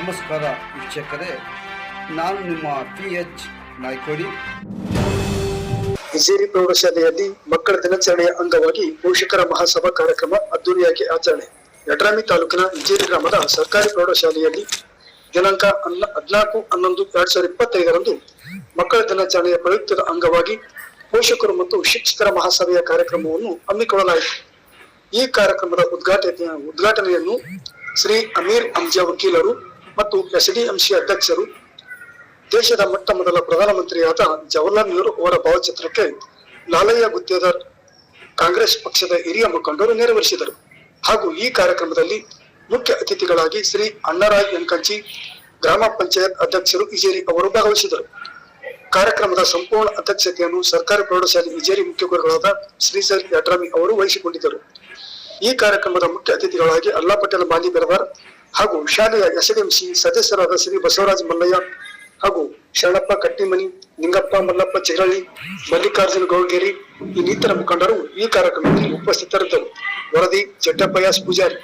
ನಮಸ್ಕಾರ ವೀಕ್ಷಕರೇ, ನಾನು ನಿಮ್ಮ ಪಿ ಎಚ್ ನಾಯ್ಕೋಡಿ. ಇಜೇರಿ ಪ್ರೌಢಶಾಲೆಯಲ್ಲಿ ಮಕ್ಕಳ ದಿನಾಚರಣೆಯ ಅಂಗವಾಗಿ ಪೋಷಕರ ಮಹಾಸಭಾ ಕಾರ್ಯಕ್ರಮ ಅದ್ದೂರಿಯಾಗಿ ಆಚರಣೆ. ಯಡ್ರಾಮಿ ತಾಲೂಕಿನ ಇಜೇರಿ ಗ್ರಾಮದ ಸರ್ಕಾರಿ ಪ್ರೌಢಶಾಲೆಯಲ್ಲಿ ದಿನಾಂಕ ಹದಿನಾಲ್ಕು, ಹನ್ನೊಂದು, ಎರಡ್ ಸಾವಿರದ ಇಪ್ಪತ್ತೈದರಂದು ಮಕ್ಕಳ ದಿನಾಚರಣೆಯ ಪ್ರಯುಕ್ತದ ಅಂಗವಾಗಿ ಪೋಷಕರು ಮತ್ತು ಶಿಕ್ಷಕರ ಮಹಾಸಭೆಯ ಕಾರ್ಯಕ್ರಮವನ್ನು ಹಮ್ಮಿಕೊಳ್ಳಲಾಯಿತು. ಈ ಕಾರ್ಯಕ್ರಮದ ಉದ್ಘಾಟನೆಯ ಉದ್ಘಾಟನೆಯನ್ನು ಶ್ರೀ ಅಮೀರ್ ಅಂಜಾ ವಕೀಲರು ಮತ್ತು ಎಸ್ಡಿಎಂಸಿ ಅಧ್ಯಕ್ಷರು ದೇಶದ ಮೊಟ್ಟ ಮೊದಲ ಪ್ರಧಾನಮಂತ್ರಿಯಾದ ಜವಾಹರ್ಲಾಲ್ ನೆಹರು ಅವರ ಭಾವಚಿತ್ರಕ್ಕೆ ಲಾಲಯ್ಯ ಗುತ್ತೇದಾರ್ ಕಾಂಗ್ರೆಸ್ ಪಕ್ಷದ ಹಿರಿಯ ಮುಖಂಡರು ನೆರವೇರಿಸಿದರು. ಹಾಗೂ ಈ ಕಾರ್ಯಕ್ರಮದಲ್ಲಿ ಮುಖ್ಯ ಅತಿಥಿಗಳಾಗಿ ಶ್ರೀ ಅಣ್ಣರಾಯ್ ಯಂಕಂಚಿ ಗ್ರಾಮ ಪಂಚಾಯತ್ ಅಧ್ಯಕ್ಷರು ಇಜೇರಿ ಅವರು ಭಾಗವಹಿಸಿದರು. ಕಾರ್ಯಕ್ರಮದ ಸಂಪೂರ್ಣ ಅಧ್ಯಕ್ಷತೆಯನ್ನು ಸರ್ಕಾರಿ ಪ್ರೌಢಶಾಲೆ ಇಜೇರಿ ಮುಖ್ಯ ಗುರುಗಳಾದ ಶ್ರೀಸರ್ ಯಡ್ರಾಮಿ ಅವರು ವಹಿಸಿಕೊಂಡಿದ್ದರು. ಈ ಕಾರ್ಯಕ್ರಮದ ಮುಖ್ಯ ಅತಿಥಿಗಳಾಗಿ ಅಲ್ಲಾ ಪಟೇಲ್ ಮಾಲಿ ಬೆರವಾರ್ ಹಾಗೂ ಶಾಲೆಯ ಎಸ್ಡಿಎಂಸಿ ಸದಸ್ಯರಾದ ಶ್ರೀ ಬಸವರಾಜ ಮಲ್ಲಯ್ಯ ಹಾಗೂ ಶರಣಪ್ಪ ಕಟ್ಟಿಮನಿ, ನಿಂಗಪ್ಪ ಮಲ್ಲಪ್ಪ ಚಿರಳ್ಳಿ, ಮಲ್ಲಿಕಾರ್ಜುನ ಗೌಡ್ಗೇರಿ ಇನ್ನಿತರ ಮುಖಂಡರು ಈ ಕಾರ್ಯಕ್ರಮದಲ್ಲಿ ಉಪಸ್ಥಿತರಿದ್ದರು. ವರದಿ Chattappayya Poojary.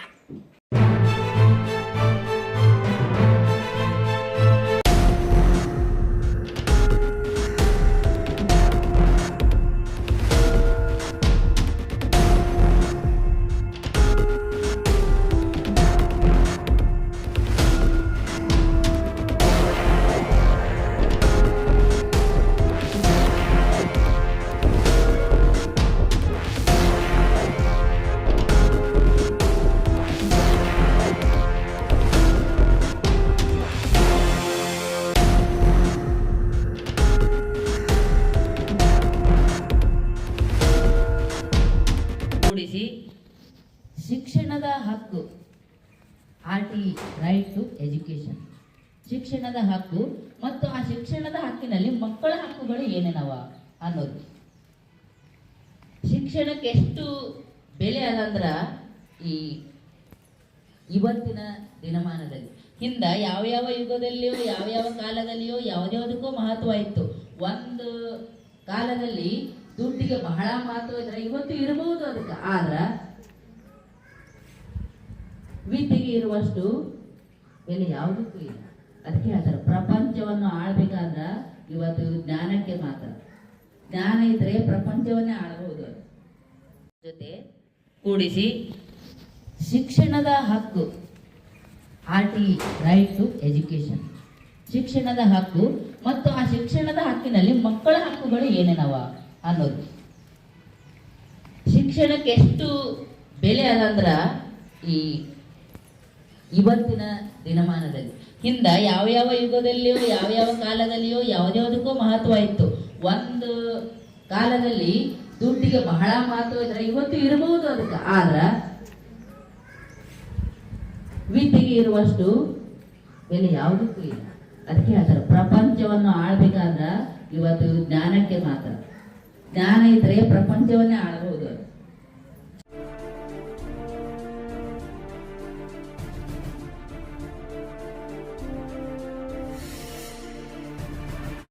R T right to education. ಶಿಕ್ಷಣದ ಹಕ್ಕು ಮತ್ತು ಆ ಶಿಕ್ಷಣದ ಹಕ್ಕಿನಲ್ಲಿ ಮಕ್ಕಳ ಹಕ್ಕುಗಳು ಏನೇನವ ಅನ್ನೋದು. ಶಿಕ್ಷಣಕ್ಕೆ ಎಷ್ಟು ಬೆಲೆ ಅದಂದ್ರ ಈ ಇವತ್ತಿನ ದಿನಮಾನದಲ್ಲಿ. ಹಿಂದ ಯಾವ ಯಾವ ಯುಗದಲ್ಲಿಯೋ ಯಾವ ಯಾವ ಕಾಲದಲ್ಲಿಯೋ, ಯಾವ್ದ್ಯಾವ್ದಕ್ಕೂ ಮಹತ್ವ ಇತ್ತು. ಒಂದು ಕಾಲದಲ್ಲಿ ದುಡ್ಡಿಗೆ ಬಹಳ ಮಹತ್ವ ಇದ್ರೆ ಇವತ್ತು ಇರಬಹುದು ಅದಕ್ಕೆ. ಆದ್ರ ವಿದ್ಯೆಗೆ ಇರುವಷ್ಟು ಬೆಲೆ ಯಾವುದಕ್ಕೂ ಇಲ್ಲ. ಅದಕ್ಕೆ ಹೇಳ್ತಾರೆ ಪ್ರಪಂಚವನ್ನು ಆಳ್ಬೇಕಾದ್ರೆ ಇವತ್ತು ಜ್ಞಾನಕ್ಕೆ ಮಾತ್ರ. ಜ್ಞಾನ ಇದ್ರೆ ಪ್ರಪಂಚವನ್ನೇ ಆಳಬಹುದು. ಜೊತೆ ಕೂಡಿಸಿ, ಶಿಕ್ಷಣದ ಹಕ್ಕು R T right to education ಶಿಕ್ಷಣದ ಹಕ್ಕು ಮತ್ತು ಆ ಶಿಕ್ಷಣದ ಹಕ್ಕಿನಲ್ಲಿ ಮಕ್ಕಳ ಹಕ್ಕುಗಳು ಏನೇನವ ಅನ್ನೋದು. ಶಿಕ್ಷಣಕ್ಕೆ ಎಷ್ಟು ಬೆಲೆ ಅದಂದ್ರ ಈ ಇವತ್ತಿನ ದಿನಮಾನದಲ್ಲಿ. ಹಿಂದ ಯಾವ ಯಾವ ಯುಗದಲ್ಲಿಯೋ, ಯಾವ ಯಾವ ಕಾಲದಲ್ಲಿಯೋ, ಯಾವ್ದ್ಯಾವ್ದಕ್ಕೂ ಮಹತ್ವ ಇತ್ತು. ಒಂದು ಕಾಲದಲ್ಲಿ ದುಡ್ಡಿಗೆ ಬಹಳ ಮಹತ್ವ ಇದ್ರೆ ಇವತ್ತು ಇರಬಹುದು ಅದಕ್ಕೆ. ಆದ್ರ ವಿದ್ಯೆಗೆ ಇರುವಷ್ಟು ಬೆಲೆ ಯಾವುದಕ್ಕೂ ಇಲ್ಲ. ಅದಕ್ಕೆ ಹೇಳ್ತಾರೆ ಪ್ರಪಂಚವನ್ನು ಆಳ್ಬೇಕಾದ್ರ ಇವತ್ತು ಜ್ಞಾನಕ್ಕೆ ಮಾತ್ರ. ಜ್ಞಾನ ಇದ್ರೆ ಪ್ರಪಂಚವನ್ನೇ ಆಳಬಹುದು